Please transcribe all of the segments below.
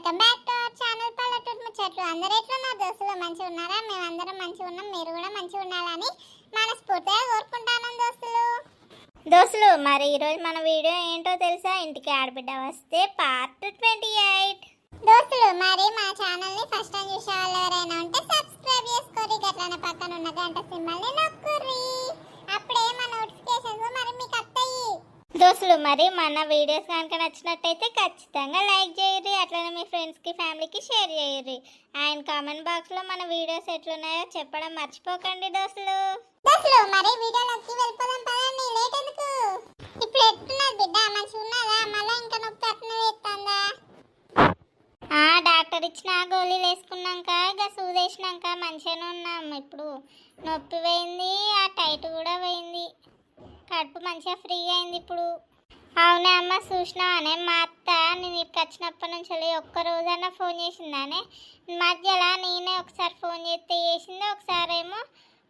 Welcome back to our channel పల్లెటూరు ముచ్చట్లు. అందరూ ఎట్లున్నారు? దోస్తులు మంచిగా ఉన్నారా? మేమందరం మంచిగా ఉన్నాం. మీరు కూడా మంచిగా ఉండాలని మనస్ఫూర్తిగా కోరుకుంటాను దోస్తులు. దోస్తులు మరి ఈరోజు మన వీడియో ఏంటో తెలుసా? ఇంటికి ఆడబిడ్డ వస్తే పార్ట్ ట్వంటీ ఎయిట్ దోస్తులు మరి మా ఛానల్ని ఫస్ట్ టైం చూసే వాళ్ళు ఎవరైనా ఉంటే సబ్స్క్రైబ్ చేసుకోరి. గట్లనే పక్కన ఉన్న గంట సింబల్ని నొక్కుర్రి అప్పుడే మా నోటిఫికేషన్స్ మరి మీకు వస్తాయి దోస్తులు మరి మన వీడియోస్ కనుక నచ్చినట్టయితే ఖచ్చితంగా లైక్ చేయరు అట్లనే మీ ఫ్రెండ్స్కి ఫ్యామిలీకి షేర్ చేయరు అండ్ కామెంట్ బాక్స్లో మన వీడియోస్ ఎట్లున్నాయో చెప్పడం మర్చిపోకండి దోస్తులు. దోస్తులు మరి వీడియోలోకి వెళ్ళిపోదాం పదండి లేట్ ఎందుకు? ఇప్పుడు ఎట్టున్నది బిడ్డ? మంచిగా ఉన్నదా మళ్ళీ ఇంకా నొప్పి అట్నే ఆ డాక్టర్ ఇచ్చిన గోళీలు వేసుకున్నాక ఇక సూదేసినాక మంచిగానే ఉన్నాం. ఇప్పుడు నొప్పి పోయింది ఆ టైట్ కూడా పోయింది. కడుపు మంచిగా ఫ్రీగా అయింది ఇప్పుడు. అవునే అమ్మ చూసినావానే మా అత్త నేను ఇక్కడికి వచ్చినప్పటి నుంచి వెళ్ళి ఒక్క రోజైనా ఫోన్ చేసిందానే మధ్యలో నేనే ఒకసారి ఫోన్ చేస్తే చేసింది ఒకసారి ఏమో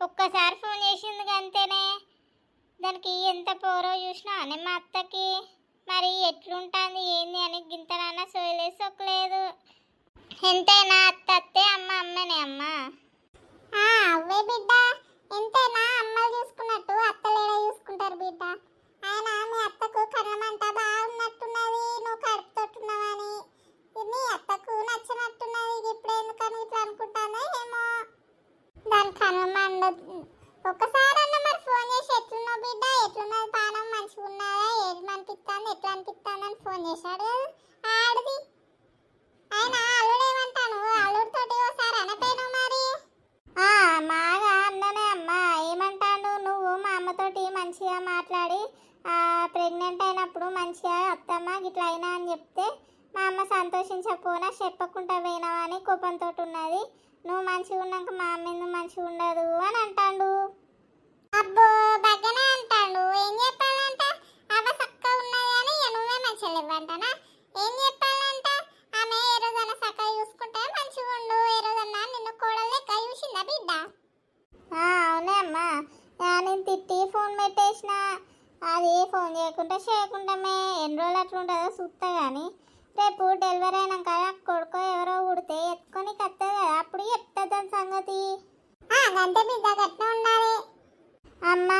ఒక్కసారి ఫోన్ చేసింది అంతేనే. దానికి ఎంత పోరో చూసినావానే మా అత్తకి. మరి ఎట్లుంటుంది ఏంది అని గింతనన్నా సోయలేసి ఒక్కలేదు. ఎంతైనా అత్త అత్తే అమ్మ అమ్మనే అమ్మ. అవే బిడ్డ. ఎంతైనా అమ్మలు చూసుకున్నట్టు అత్తలేడ చూసుకుంటారు బిడ్డ. ఆయన మీ అత్తకు కళ్ళమంట బాగున్నట్టున్నది. నువ్వు కడుపుతోట్టున్నావని. నీ అత్తకు నచ్చినట్టున్నది. ఇది ఇప్పుడు ఎందుకని ఇట్లా అనుకుంటానో ఏమో. దాని కనుమండ అన్న మరి ఫోన్ చేసి ఎట్లున్నావు బిడ్డ? ఎట్లున్నది పానం? మంచిగా ఉన్నదా ఏది అనిపిస్తుంది ఎట్లా అనిపిస్తుంది అని ఫోన్ చేశాడు. కదా ఆడిది ఆయన అల్లుడు ఏమంటాను అల్లుడితోటి ఒకసారి అనపోయినావు మరి? ఆ, మాగా అన్ననే అమ్మ. ఏమంటాను? నువ్వు మా అమ్మతోటి మంచిగా మాట్లాడి ప్రెగ్నెంట్ అయినప్పుడు మంచిగా అత్తమ్మ ఇట్లా అయినా అని చెప్తే మా అమ్మ సంతోషించకపోయినా చెప్పకుండా పోయినావా అని కోపంతో ఉన్నది. నువ్వు మంచిగా ఉన్నాక మా అమ్మ ఎందుకు మంచిగా ఉండదు? అని అంటాడు. అబ్బో బాగానే అంటాడు. ఏం చెప్పాలంట? అవ్వ చక్క ఉన్నది అని నువ్వే మంచిగా ఇవ్వంటానా ఏం చెప్పాలంట? ఆమె ఏ రోజన్నా చక్కగా చూసుకుంటే మంచిగా ఉండు. ఏ రోజన్నా నిన్ను కోడలు లెక్క చూసిందా బిడ్డ? అవునే అమ్మా. నేను తిట్టి ఫోన్ పెట్టేసిన. అది ఫోన్ చేయకుండా చేయకుండామే. ఎన్ని రోజులు అట్లుంటుందో చూస్తా కానీ రేపు డెలివరీ అయినాక కొడుకో ఎవరో ఉడితే ఎత్తుకొని కత్తది కదా అప్పుడు చెప్తా దాని సంగతి. అంతే బిడ్డ గట్టిన ఉండాలి. అమ్మ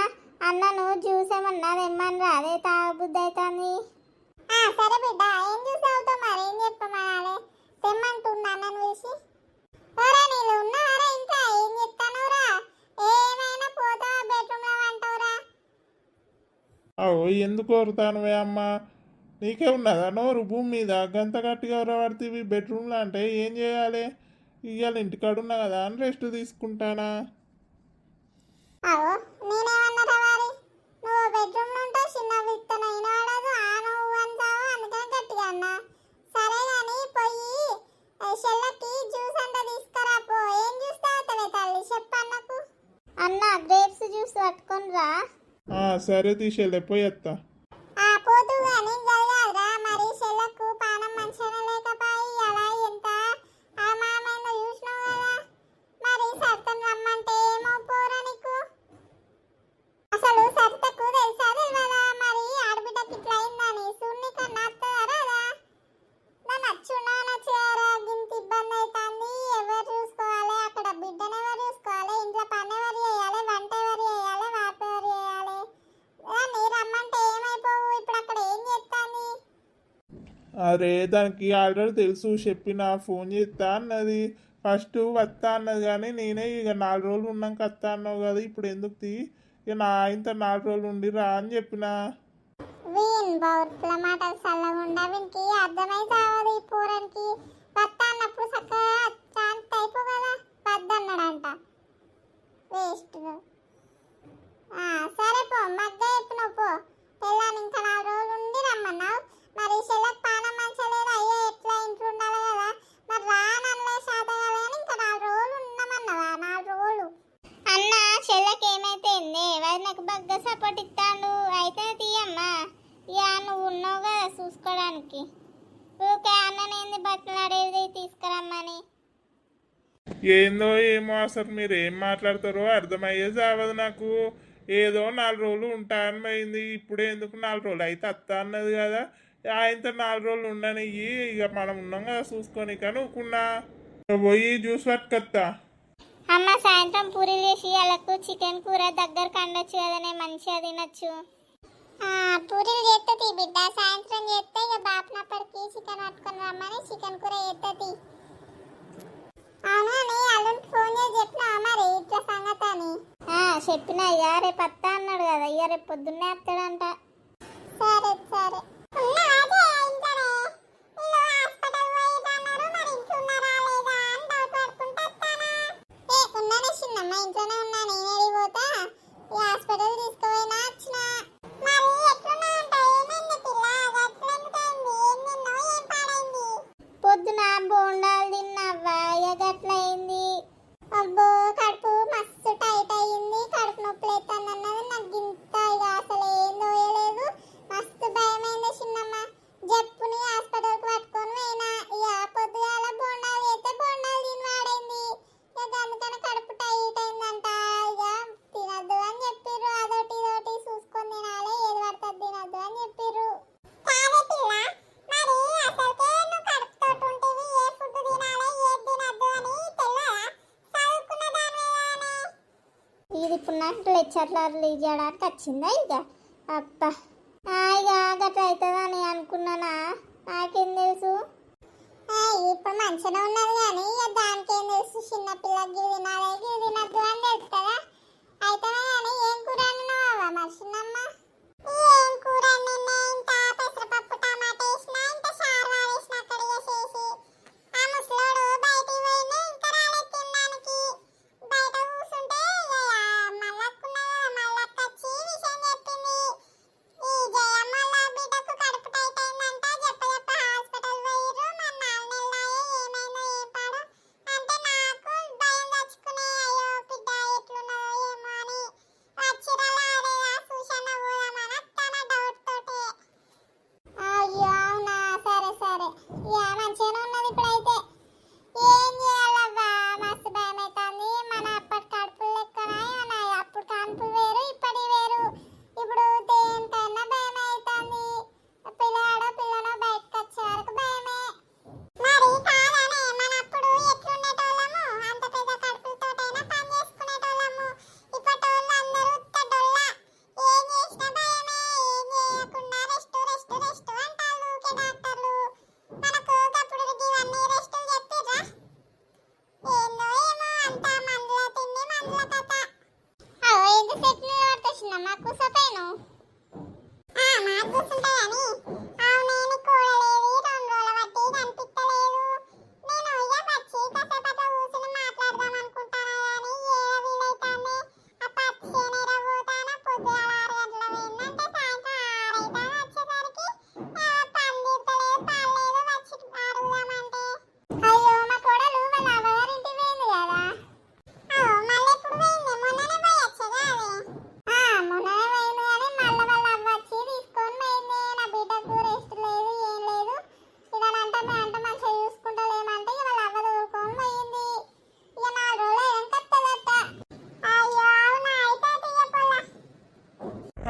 అన్నను జ్యూస్ ఏమన్నా తెమ్మని రాదే తాగబుద్ధి అవుతుంది. సరే బిడ్డ ఏం జ్యూస్ అవుతావు మరి ఏం చెప్పమనాలి తెమ్మంటున్నా అన్నను వేసి ఓరా నీళ్ళు ఉన్నారా ఇంకా ఏం చెప్తానురా ఏమైనా పోతావా బెడ్రూమ్లో అంటావురా అవు ఎందుకు కోరుతానువే అమ్మ? నీకే ఉన్నదా నోరు? భూమి మీద గంత గట్టిగా పడుతుంది బెడ్రూమ్లో అంటే ఏం చేయాలి? ఇవాళ ఇంటికాడున్నా కదా అని రెస్ట్ తీసుకుంటానా అవో నేనేమన్నారా మరి నువ్వు బెడ్రూమ్లో ఉంటావు చిన్న విత్తనం వినవాడదు ఆ నువ్వు అంటావు అందుకని గట్టిగా అన్నా సరే కానీ పోయి ఆ షెల్లకి జ్యూస్ అంతా తీసుకురా పో ఏం జ్యూస్ తాగుతావే తల్లి చెప్పన్నకు అన్న గ్రేప్స్ జ్యూస్ పట్టుకొని రా ఆ, సరే తీసేలే పోయేత్తా అరే దానికి ఆల్రెడీ తెలుసు చెప్పిన ఫోన్ చేస్తా అన్నది. ఫస్ట్ వస్తా అన్నది కానీ నేనే ఇక నాలుగు రోజులు ఉన్నాక వస్తా అన్నావు కదా ఇప్పుడు ఎందుకు తీ? ఇక నా ఇంత నాలుగు రోజులు ఉండి రా అని చెప్పిన. వీన్ బౌర్ల మాటలు చల్లగుండా వీనికి అర్థమై సావదు ఈ అన్నప్పుడు యా నువ్వు ఉన్నావు కదా చూసుకోవడానికి ఊకే అన్ననేంది బట్టలాడేది తీసుకురమ్మని. ఏందో ఏమో అసలు మీరు ఏం మాట్లాడతారో అర్థమయ్యే చావదు నాకు. ఏదో నాలుగు రోజులు ఉంటానమైంది ఇప్పుడే ఎందుకు నాలుగు రోజులు అయితే అత్త అన్నది కదా. ఆయనతో నాలుగు రోజులు ఉండనియ్యి. ఇక మనం ఉన్నాం కదా చూసుకొని కనుక్కున్నా పోయి జ్యూస్ పట్టుకొత్తా అమ్మ సాయంత్రం పూరీలు చేసి వాళ్ళకు చికెన్ కూర దగ్గర కండొచ్చు నేను మంచిగా తినచ్చు. పూరీలు చేస్తుంది బిడ్డ. సాయంత్రం చేస్తే ఇక చికెన్ పట్టుకొని రమ్మని చికెన్ కూర చేస్తుంది అవును నీ అల్లుడికి ఫోన్ చేసి చెప్పినా మరి ఇట్లా సంగతి అని. ఇక రేపు వస్తా అన్నాడు కదా ఇక రేపు పొద్దున్నే వస్తాడంట సరే సరే. హెచ్ఆర్లు రిలీజ్ చేయడానికి వచ్చిందా ఇక? అబ్బా.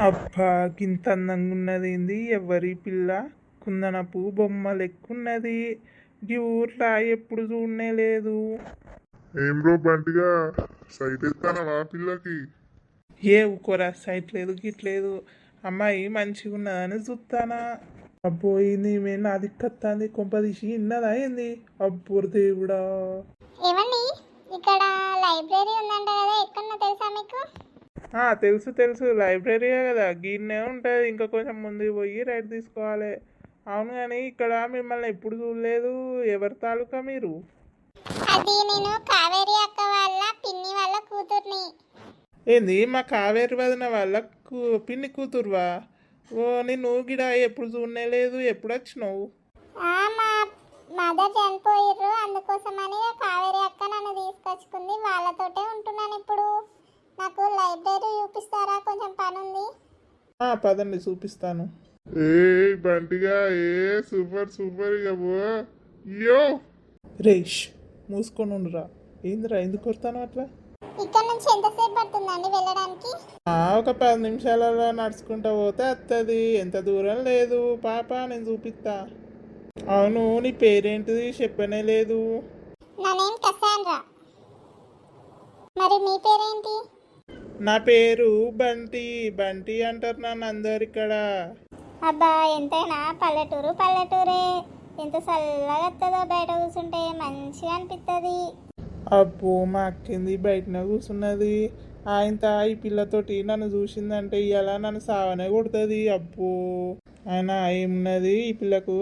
అబ్బా ఇంత అందంగా ఉన్నదేంది ఎవరి పిల్ల కుందనపు బొమ్మ లెక్కున్నది? ఈ ఊర్లో ఎప్పుడు చూడనే లేదు. ఏం బ్రో బంటిగా? సైట్ ఇస్తానవా పిల్లకి? ఏ ఊకోరా సైట్ లేదు గిట్లేదు అమ్మాయి మంచిగా ఉన్నదని చూస్తానా అబ్బో ఏంది మేము నా దిక్కత్తాంది కొంపదీసి ఇన్నదా ఏంది? అబ్బో దేవుడా. ఏమండి ఇక్కడ లైబ్రరీ ఉందంట కదా ఎక్కడ తెలుసా మీకు? తెలుసు తెలుసు. లైబ్రరీయే కదా. గిన్నే ఉంటుంది. ఇంకా కొంచెం ముందుకు పోయి రైట్ తీసుకోవాలి. అవును కానీ ఇక్కడ మిమ్మల్ని ఎప్పుడు చూడలేదు. ఎవరి తాలూకా మీరు? అది నేను కావేరి అక్క వాళ్ళ పిన్ని వాళ్ళ కూతుర్ని. ఏంది? మా కావేరి వదిన వాళ్ళ పిన్ని కూతురువా? ఓ నిన్ను గిడ ఎప్పుడు చూడనే లేదు. ఎప్పుడు వచ్చినావు? మదర్ చనిపోయారు అందుకోసమని కావేరి అక్క నన్ను తీసుకొచ్చుకుంది. వాళ్ళతోటే ఉంటున్నాను ఇప్పుడు. నాకు లైబ్రరీ చూపిస్తారా? కొంచెం పని ఉంది ఆ, పదండి చూపిస్తాను. ఏ బంటిగా ఏ సూపర్ సూపర్ ఇక పో. అయ్యో రేష్ మూసుకొని ఉండురా. ఏందిరా ఎందుకు కొడతాను అట్లా? ఇక్కడ నుంచి ఎంతసేపు పడుతుందండి వెళ్ళడానికి? ఒక పది నిమిషాలలో నడుచుకుంటా పోతే వస్తుంది ఎంత దూరం లేదు. పాప నేను చూపిస్తా అవును నీ పేరేంటిది? చెప్పనే లేదు. నా నేమ్ కసాండ్రా మరి మీ పేరేంటి? నా పేరు బంటి బంటి అంటారు నన్ను అందరు ఇక్కడ అబ్బా ఎంతైనా పల్లెటూరు పల్లెటూరే. ఎంత చల్లగా వస్తుందో బయట కూర్చుంటే మంచిగా అనిపిస్తుంది అబ్బో మా అక్కింది బయటనే కూర్చున్నది. ఆయన ఈ పిల్లతోటి నన్ను చూసిందంటే ఇలా నన్ను సావనే కొడుతుంది. అబ్బో ఆయన ఏమున్నది ఈ పిల్లకు?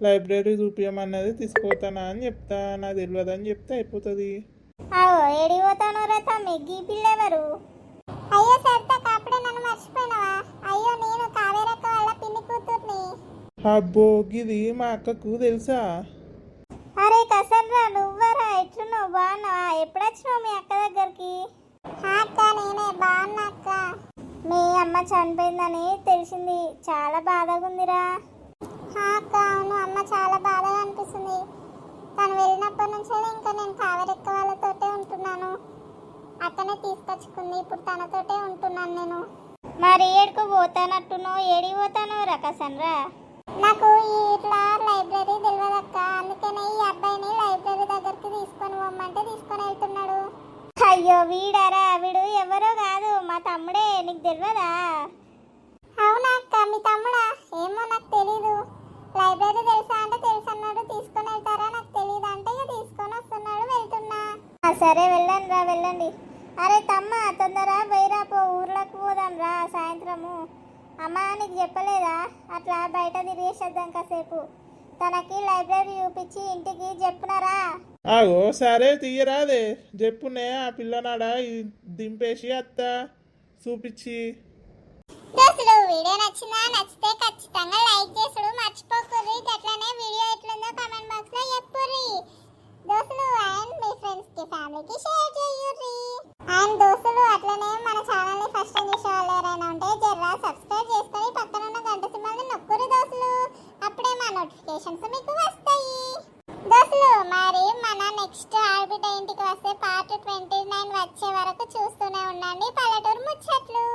లైబ్రరీ చూపించమన్నది తీసుకుపోతానా అని చెప్తా. నాకు తెలియదు అని చెప్తే అయిపోతుంది. పిల్లెవరు? అయ్యో సరితక్క అప్పుడే నన్ను మర్చిపోయినావా? అయ్యో నేను కావేరక్క వాళ్ళ పిన్ని కూతుర్ని. అబ్బో గిది మా అక్కకు తెలుసా? అరే కసన్రా నువ్వరా? ఎట్లున్నావు? బాగున్నావా? ఎప్పుడు వచ్చినావు మీ అక్క దగ్గరికి? అక్క నేనే బాగున్నా అక్క. మీ అమ్మ చనిపోయిందని తెలిసింది. చాలా బాధగా ఉందిరా అక్క అవును అమ్మ చాలా బాధగా అనిపిస్తుంది. తను వెళ్ళినప్పటి నుంచి ఇంకా నేను కావేరెక్క వాళ్ళతోటే ఉంటున్నాను. అక్కనే తీసుకొచ్చుకుంది. ఇప్పుడు తనతోటే ఉంటున్నాను నేను. మరి ఏడుకు పోతానట్టునో ఏడి పోతానో రకసన్రా నాకు ఇట్లా లైబ్రరీ తెలియదక్క అందుకనే ఈ అబ్బాయిని లైబ్రరీ దగ్గరికి తీసుకొని పోమ్మంటే తీసుకొని వెళ్తున్నాడు. అయ్యో వీడారా? వీడు ఎవరో కాదు. మా తమ్ముడే నీకు తెలియదా అవునా అక్క మీ తమ్ముడా? ఏమో నాకు తెలీదు. లైబ్రరీ తెలుసా అంటే తెలుసు అన్నాడు తీసుకొని వెళ్తారా? నాకు తెలియదు అంటే ఇక తీసుకొని వస్తున్నాడు వెళ్తున్నా. సరే వెళ్ళండి రా వెళ్ళండి. అరే తమ్మ తొందర పోయిరా పో ఊర్లోకి పోదాం రా సాయంత్రము. అమ్మా నీకు చెప్పలేదా? అట్లా బయట తిరిగేసేద్దాం కాసేపు. తనకి లైబ్రరీ చూపించి ఇంటికి చెప్పునరా. ఆగో సరే తీయరాదే. చెప్పునే ఆ పిల్లనాడ దింపేసి అత్త చూపించి. దోస్తులు వీడియో నచ్చిందా? నచ్చితే ఖచ్చితంగా లైక్ చేసుడు మర్చిపోకూరి అట్లనే వీడియో ఎట్లుందో కామెంట్ బాక్స్లో చెప్పుర్రి. దోస్తులు అండ్ మీ ఫ్రెండ్స్కి ఫ్యామిలీకి షేర్ చేయుర్రి అండ్ దోస్తులు అట్లనే మన ఛానల్ని ఫస్ట్ టైం చూసే వాళ్ళు ఎవరైనా ఉంటే జర్రా సబ్స్క్రైబ్ చేసుకొని పక్కన ఉన్న గంట సింబల్ని నొక్కురు దోస్తులు. అప్పుడే మా నోటిఫికేషన్స్ మీకు వస్తాయి. దోస్తులు మరి మన నెక్స్ట్ ఆర్బిట్ ఇంటికి వస్తే పార్ట్ ట్వంటీ నైన్ వచ్చే వరకు చూస్తూనే ఉండండి ముచ్చట్లు.